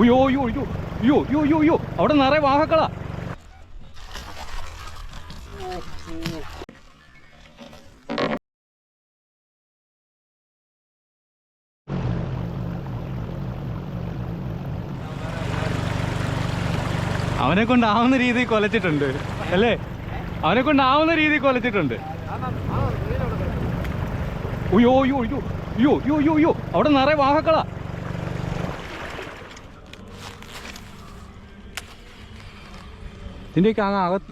അയ്യോ അയ്യോ അയ്യോ അയ്യോ അയ്യോ അയ്യോ അയ്യോ അവിടെ നിറയെ വാഹക്കളാ അവനെ കൊണ്ടാവുന്ന രീതിയിൽ കൊലച്ചിട്ടുണ്ട് അല്ലേ അവനെ കൊണ്ടാവുന്ന രീതിയിൽ കൊലച്ചിട്ടുണ്ട് അയ്യോ അയ്യോ അയ്യോ അയ്യോ അയ്യോ അയ്യോ അവിടെ നിറയെ വാഹക്കളാ ഇതിൻ്റെയൊക്കെ അങ്ങ് അകത്ത്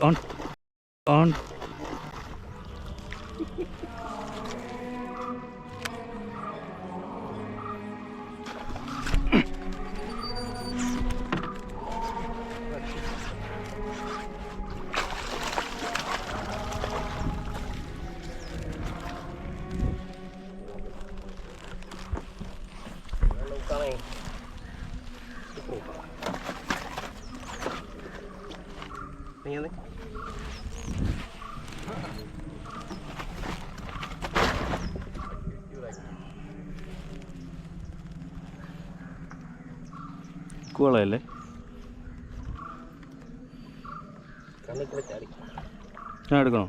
ഓൺ കുളയല്ലേ ഞാൻ എടുക്കണോ?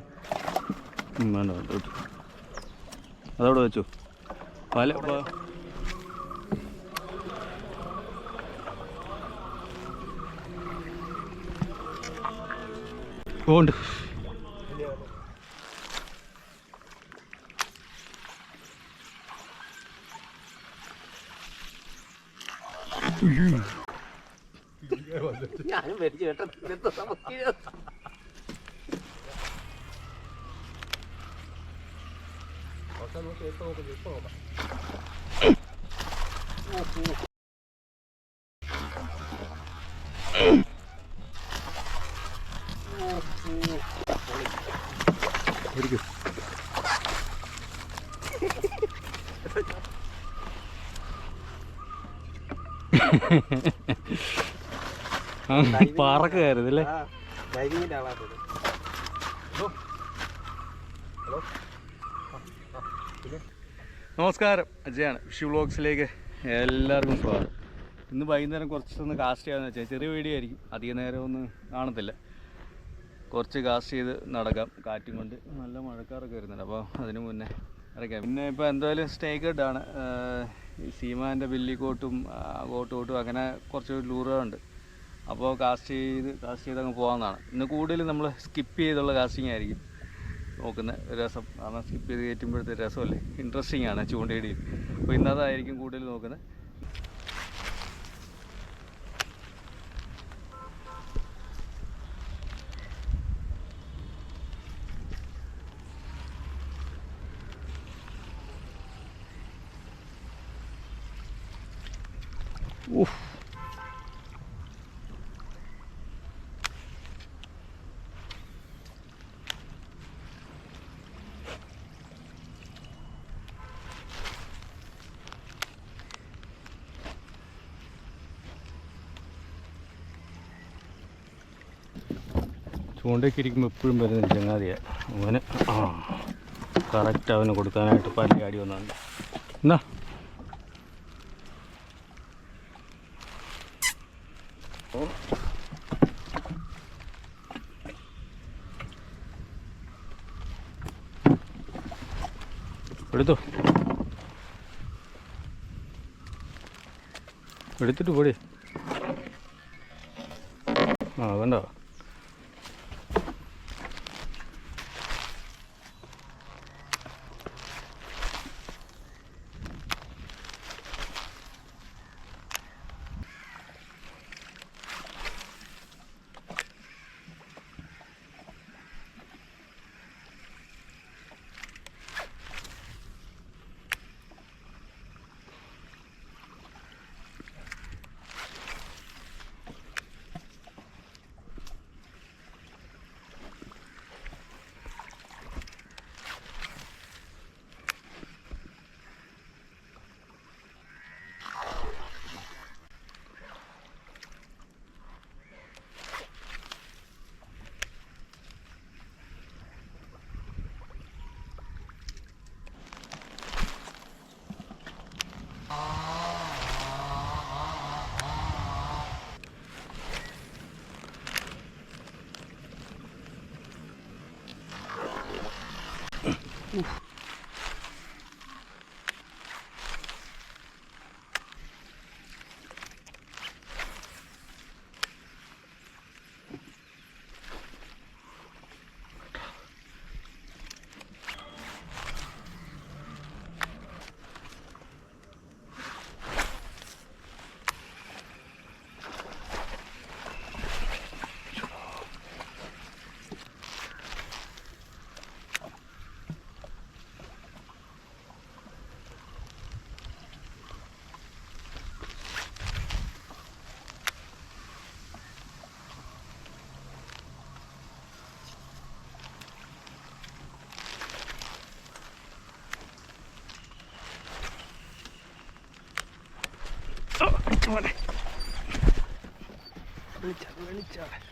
വേണ്ട വേണ്ട അതവിടെ വെച്ചു. പല പോണ്ട്. ഞാനും മരിച്ചു കേട്ടോ. പാറക്ക് കയറുന്നല്ലേ ഡൈവിങ്ങിന്റെ ഹലോ. നമസ്കാരം. അജയാണ്. ഷി വ്ളോഗ്സിലേക്ക് എല്ലാവർക്കും സ്വാഗതം. ഇന്ന് വൈകുന്നേരം കുറച്ചൊന്ന് കാസ്റ്റ് ചെയ്യാമെന്ന് വെച്ചാൽ ചെറിയ വീഡിയോ ആയിരിക്കും. അധിക നേരം ഒന്നും കാണത്തില്ല. കുറച്ച് കാസ്റ്റ് ചെയ്ത് നടക്കാം. കാറ്റും കൊണ്ട് നല്ല മഴക്കാറൊക്കെ വരുന്നുണ്ട്. അപ്പോൾ അതിന് മുന്നേ ഇറക്കാം പിന്നെ ഇപ്പോൾ എന്തായാലും സ്റ്റേക്ക് ആണ് ഈ സീമാന്റെ ബില്ലിക്കോട്ടും കോട്ടും കോട്ടും അങ്ങനെ കുറച്ച് ലൂറുകളുണ്ട്. അപ്പോൾ കാസ്റ്റ് ചെയ്ത് കാസ്റ്റ് ചെയ്ത് അങ്ങ് പോകാവുന്നതാണ്. ഇന്ന് കൂടുതലും നമ്മൾ സ്കിപ്പ് ചെയ്തുള്ള കാസ്റ്റിംഗ് ആയിരിക്കും നോക്കുന്ന രസം. കാരണം സ്കിപ്പ് ചെയ്ത് കയറ്റുമ്പോഴത്തെ രസമല്ലേ? ഇൻട്രസ്റ്റിംഗ് ആണ് ചൂണ്ടയിടിയിൽ. അപ്പോൾ ഇന്നതായിരിക്കും കൂടുതൽ നോക്കുന്നത്. ഉഫ് ചൂണ്ടയ്ക്ക് ഇരിക്കുമ്പോൾ എപ്പോഴും വരുന്ന ചങ്ങാതിയെ. അവന് ആ കറക്റ്റ് അവന് കൊടുക്കാനായിട്ട് പല്ലാടി ആടി വന്നാണ് എന്നാ? എടുത്തോ. എടുത്തിട്ട് പോടി. ആ കണ്ടോ Oof. 잡아라. 잡아라. 잡아라.